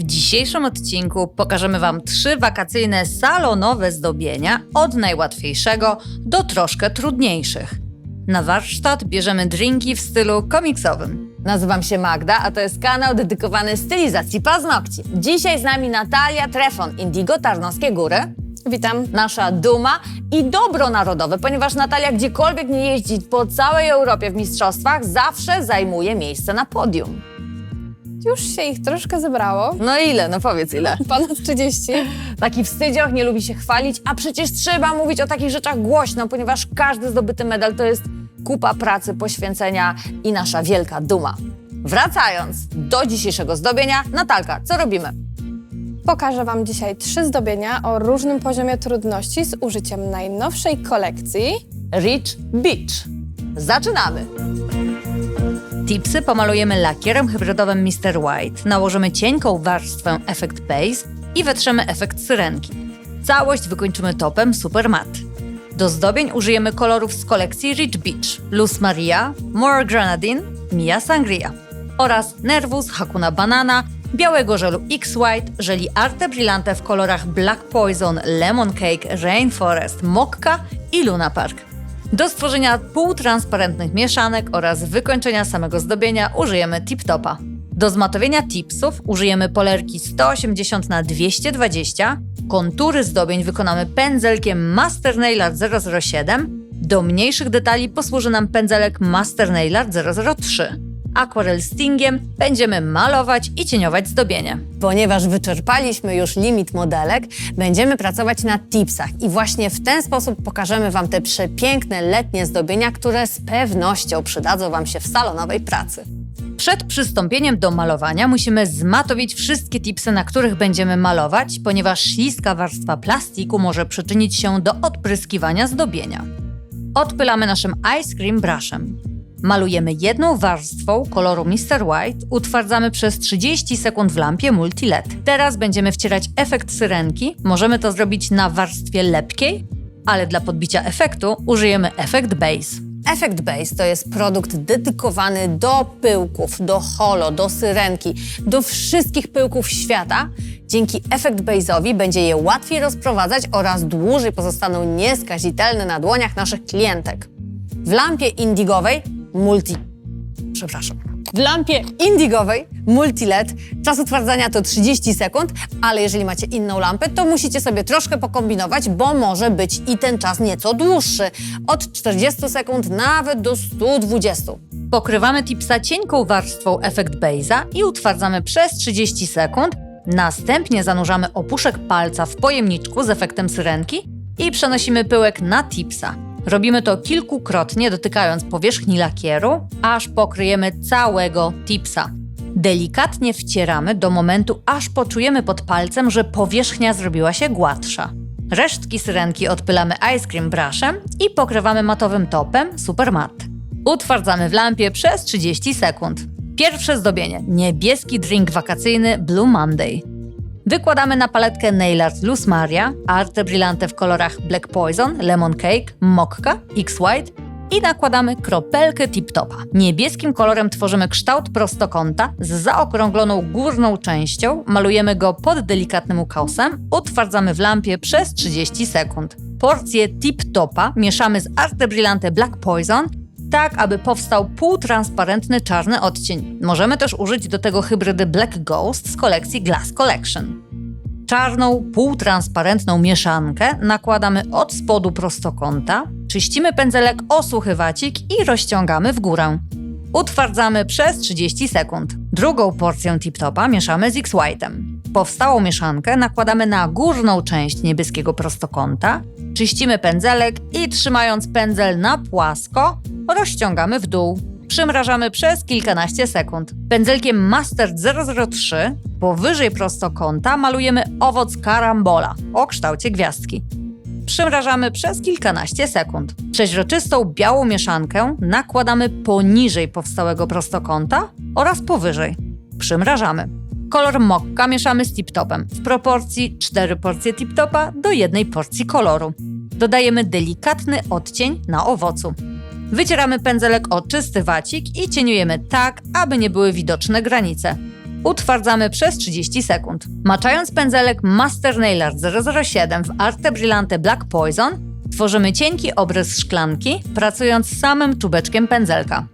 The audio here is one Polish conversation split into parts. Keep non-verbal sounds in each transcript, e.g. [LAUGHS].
W dzisiejszym odcinku pokażemy Wam trzy wakacyjne salonowe zdobienia od najłatwiejszego do troszkę trudniejszych. Na warsztat bierzemy drinki w stylu komiksowym. Nazywam się Magda, a to jest kanał dedykowany stylizacji paznokci. Dzisiaj z nami Natalia Trefon, Indigo Tarnowskie Góry, Witam. nasza duma i dobro narodowe, ponieważ Natalia gdziekolwiek nie jeździ po całej Europie w mistrzostwach, zawsze zajmuje miejsce na podium. Już się ich troszkę zebrało. No ile? No powiedz ile. [LAUGHS] Ponad 30. Taki wstydzioch, nie lubi się chwalić, a przecież trzeba mówić o takich rzeczach głośno, ponieważ każdy zdobyty medal to jest kupa pracy, poświęcenia i nasza wielka duma. Wracając do dzisiejszego zdobienia, Natalka, co robimy? Pokażę Wam dzisiaj trzy zdobienia o różnym poziomie trudności z użyciem najnowszej kolekcji. Rich Beach. Zaczynamy! Tipsy pomalujemy lakierem hybrydowym Mr. White, nałożymy cienką warstwę Effect Base i wetrzemy efekt syrenki. Całość wykończymy topem Super Matte. Do zdobień użyjemy kolorów z kolekcji Rich Beach, Luz Maria, More Grenadine, Mia Sangria oraz Nervous Hakuna Banana, białego żelu X-White, żeli Arte Brillante w kolorach Black Poison, Lemon Cake, Rainforest, Mokka i Luna Park. Do stworzenia półtransparentnych mieszanek oraz wykończenia samego zdobienia użyjemy tip-topa. Do zmatowienia tipsów użyjemy polerki 180 na 220 kontury zdobień wykonamy pędzelkiem Master Nailart 007, do mniejszych detali posłuży nam pędzelek Master Nailart 003. Aquarel Stingiem będziemy malować i cieniować zdobienie. Ponieważ wyczerpaliśmy już limit modelek, będziemy pracować na tipsach i właśnie w ten sposób pokażemy Wam te przepiękne letnie zdobienia, które z pewnością przydadzą Wam się w salonowej pracy. Przed przystąpieniem do malowania musimy zmatowić wszystkie tipsy, na których będziemy malować, ponieważ śliska warstwa plastiku może przyczynić się do odpryskiwania zdobienia. Odpylamy naszym ice cream brushem. Malujemy jedną warstwą koloru Mr. White, utwardzamy przez 30 sekund w lampie multi-LED. Teraz będziemy wcierać efekt syrenki. Możemy to zrobić na warstwie lepkiej, ale dla podbicia efektu użyjemy efekt base. Effect Base to jest produkt dedykowany do pyłków, do holo, do syrenki, do wszystkich pyłków świata. Dzięki Effect Base'owi będzie je łatwiej rozprowadzać oraz dłużej pozostaną nieskazitelne na dłoniach naszych klientek. W lampie indigowej multi... Przepraszam. W lampie indigowej multi-LED czas utwardzania to 30 sekund, ale jeżeli macie inną lampę, to musicie sobie troszkę pokombinować, bo może być i ten czas nieco dłuższy. Od 40 sekund nawet do 120. Pokrywamy tipsa cienką warstwą Effect Base'a i utwardzamy przez 30 sekund. Następnie zanurzamy opuszek palca w pojemniczku z efektem syrenki i przenosimy pyłek na tipsa. Robimy to kilkukrotnie, dotykając powierzchni lakieru, aż pokryjemy całego tipsa. Delikatnie wcieramy do momentu, aż poczujemy pod palcem, że powierzchnia zrobiła się gładsza. Resztki syrenki odpylamy ice cream brushem i pokrywamy matowym topem Super Matte. Utwardzamy w lampie przez 30 sekund. Pierwsze zdobienie. Niebieski drink wakacyjny Blue Monday. Wykładamy na paletkę Nail Art Luz Maria, Arte Brillante w kolorach Black Poison, Lemon Cake, Mokka, X-White i nakładamy kropelkę Tip Topa. Niebieskim kolorem tworzymy kształt prostokąta z zaokrągloną górną częścią, malujemy go pod delikatnym ukosem, utwardzamy w lampie przez 30 sekund. Porcję Tip Topa mieszamy z Arte Brillante Black Poison tak, aby powstał półtransparentny czarny odcień. Możemy też użyć do tego hybrydy Black Ghost z kolekcji Glass Collection. Czarną, półtransparentną mieszankę nakładamy od spodu prostokąta, czyścimy pędzelek o suchy wacik i rozciągamy w górę. Utwardzamy przez 30 sekund. Drugą porcję tip-topa mieszamy z X-White'em. Powstałą mieszankę nakładamy na górną część niebieskiego prostokąta, czyścimy pędzelek i trzymając pędzel na płasko, rozciągamy w dół. Przymrażamy przez kilkanaście sekund. Pędzelkiem Master 003 powyżej prostokąta malujemy owoc karambola o kształcie gwiazdki. Przymrażamy przez kilkanaście sekund. Przeźroczystą białą mieszankę nakładamy poniżej powstałego prostokąta oraz powyżej. Przymrażamy. Kolor mokka mieszamy z tip-topem w proporcji 4 porcje tip-topa do jednej porcji koloru. Dodajemy delikatny odcień na owocu. Wycieramy pędzelek o czysty wacik i cieniujemy tak, aby nie były widoczne granice. utwardzamy przez 30 sekund. Maczając pędzelek Master Nail Art 007 w Arte Brillante Black Poison, tworzymy cienki obrys szklanki, pracując samym czubeczkiem pędzelka.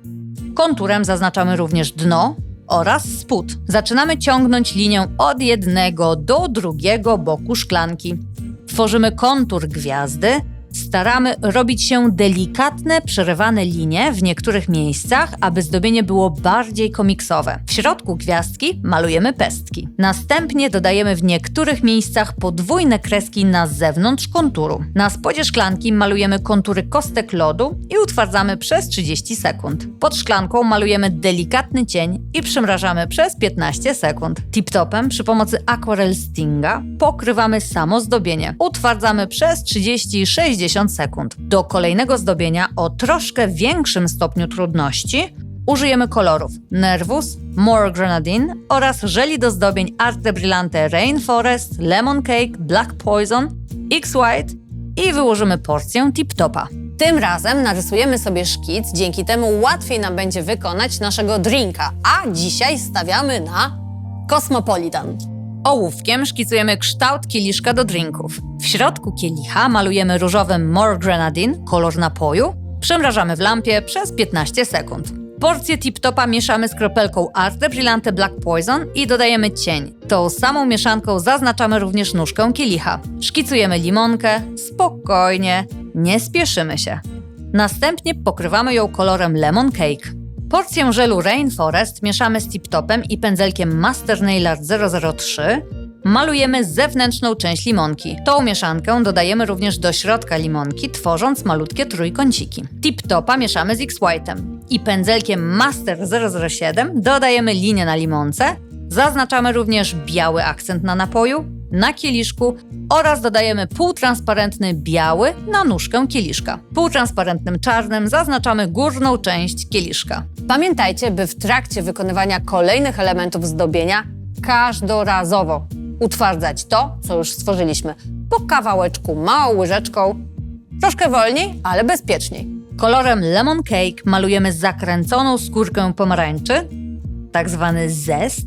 Konturem zaznaczamy również dno oraz spód. Zaczynamy ciągnąć linię od jednego do drugiego boku szklanki. Tworzymy kontur gwiazdy, staramy robić się delikatne, przerywane linie w niektórych miejscach, aby zdobienie było bardziej komiksowe. W środku gwiazdki malujemy pestki. Następnie dodajemy w niektórych miejscach podwójne kreski na zewnątrz konturu. Na spodzie szklanki malujemy kontury kostek lodu i utwardzamy przez 30 sekund. Pod szklanką malujemy delikatny cień i przymrażamy przez 15 sekund. Tip-topem przy pomocy Aquarel Stinga pokrywamy samo zdobienie. Utwardzamy przez 30-60 sekund. Do kolejnego zdobienia o troszkę większym stopniu trudności użyjemy kolorów Nervous, More Grenadine oraz żeli do zdobień Arte Brillante Rainforest, Lemon Cake, Black Poison, X-White i wyłożymy porcję tip-topa. Tym razem narysujemy sobie szkic, dzięki temu łatwiej nam będzie wykonać naszego drinka, a dzisiaj stawiamy na Cosmopolitan. Ołówkiem szkicujemy kształt kieliszka do drinków. W środku kielicha malujemy różowym More Grenadine, kolor napoju, przymrażamy w lampie przez 15 sekund. Porcję tip-topa mieszamy z kropelką Arte Brillante Black Poison i dodajemy cień. Tą samą mieszanką zaznaczamy również nóżkę kielicha. Szkicujemy limonkę, spokojnie, nie spieszymy się. Następnie pokrywamy ją kolorem Lemon Cake. Porcję żelu Rainforest mieszamy z tip-topem i pędzelkiem Master Nail Art 003. Malujemy zewnętrzną część limonki. Tą mieszankę dodajemy również do środka limonki, tworząc malutkie trójkąciki. Tip-topa mieszamy z X-White'em i pędzelkiem Master 007 dodajemy linię na limonce. Zaznaczamy również biały akcent na napoju, na kieliszku oraz dodajemy półtransparentny biały na nóżkę kieliszka. Półtransparentnym czarnym zaznaczamy górną część kieliszka. Pamiętajcie, by w trakcie wykonywania kolejnych elementów zdobienia każdorazowo utwardzać to, co już stworzyliśmy. Po kawałeczku, małą łyżeczką, troszkę wolniej, ale bezpieczniej. Kolorem Lemon Cake malujemy zakręconą skórkę pomarańczy, tak zwany zest.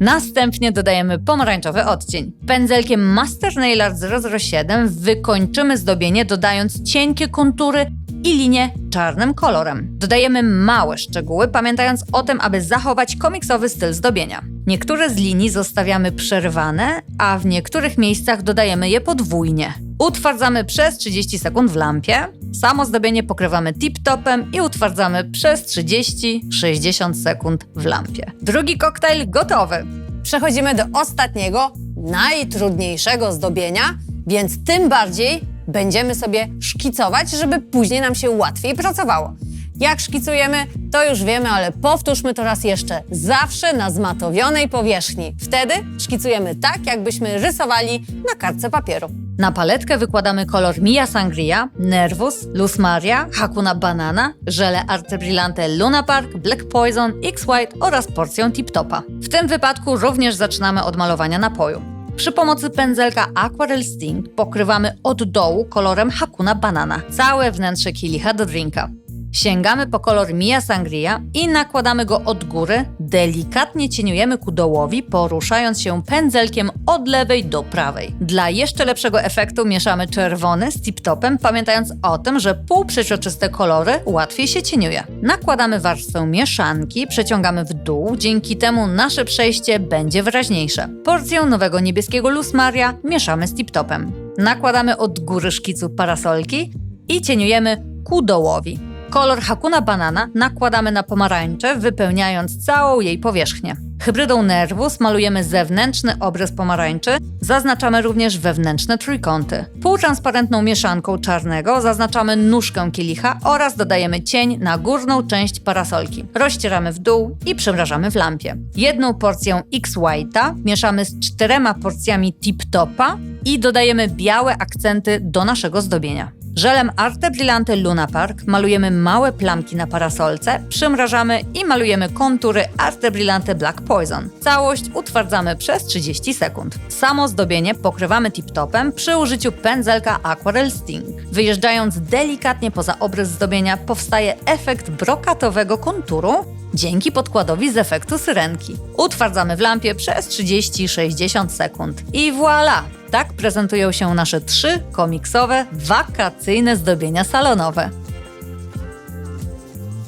Następnie dodajemy pomarańczowy odcień. Pędzelkiem Master Nail Art 007 wykończymy zdobienie, dodając cienkie kontury i linie czarnym kolorem. Dodajemy małe szczegóły, pamiętając o tym, aby zachować komiksowy styl zdobienia. Niektóre z linii zostawiamy przerwane, a w niektórych miejscach dodajemy je podwójnie. Utwardzamy przez 30 sekund w lampie. Samo zdobienie pokrywamy tip-topem i utwardzamy przez 30-60 sekund w lampie. Drugi koktajl gotowy. Przechodzimy do ostatniego, najtrudniejszego zdobienia, więc tym bardziej będziemy sobie szkicować, żeby później nam się łatwiej pracowało. Jak szkicujemy, to już wiemy, ale powtórzmy to raz jeszcze. Zawsze na zmatowionej powierzchni. Wtedy szkicujemy tak, jakbyśmy rysowali na kartce papieru. Na paletkę wykładamy kolor Mia Sangria, Nervous, Luz Maria, Hakuna Banana, żele Arte Brillante Luna Park, Black Poison, X-White oraz porcję Tip Topa. W tym wypadku również zaczynamy od malowania napoju. Przy pomocy pędzelka Aquarel Sting pokrywamy od dołu kolorem Hakuna Banana całe wnętrze kielicha do drinka. Sięgamy po kolor Mia Sangria i nakładamy go od góry, delikatnie cieniujemy ku dołowi, poruszając się pędzelkiem od lewej do prawej. Dla jeszcze lepszego efektu mieszamy czerwony z tip-topem, pamiętając o tym, że półprzeźroczyste kolory łatwiej się cieniuje. Nakładamy warstwę mieszanki, przeciągamy w dół, dzięki temu nasze przejście będzie wyraźniejsze. Porcję nowego niebieskiego Luz Maria mieszamy z tip-topem. Nakładamy od góry szkicu parasolki i cieniujemy ku dołowi. Kolor Hakuna Banana nakładamy na pomarańczę, wypełniając całą jej powierzchnię. Hybrydą Nervus malujemy zewnętrzny obrys pomarańczy, zaznaczamy również wewnętrzne trójkąty. Półtransparentną mieszanką czarnego zaznaczamy nóżkę kielicha oraz dodajemy cień na górną część parasolki. Rozcieramy w dół i przymrażamy w lampie. Jedną porcję X-White'a mieszamy z czterema porcjami Tip-Topa i dodajemy białe akcenty do naszego zdobienia. Żelem Arte Brillante Luna Park malujemy małe plamki na parasolce, przymrażamy i malujemy kontury Arte Brillante Black Poison. Całość utwardzamy przez 30 sekund. Samo zdobienie pokrywamy tip-topem przy użyciu pędzelka Aquarel Sting. Wyjeżdżając delikatnie poza obrys zdobienia powstaje efekt brokatowego konturu, dzięki podkładowi z efektu syrenki. Utwardzamy w lampie przez 30-60 sekund. I voilà! Tak prezentują się nasze trzy komiksowe, wakacyjne zdobienia salonowe.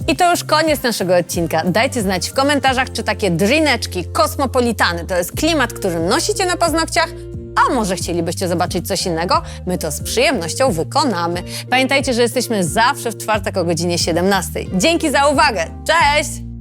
I to już koniec naszego odcinka. Dajcie znać w komentarzach, czy takie drineczki, kosmopolitany to jest klimat, który nosicie na paznokciach, a może chcielibyście zobaczyć coś innego? My to z przyjemnością wykonamy. Pamiętajcie, że jesteśmy zawsze w czwartek o godzinie 17. Dzięki za uwagę. Cześć!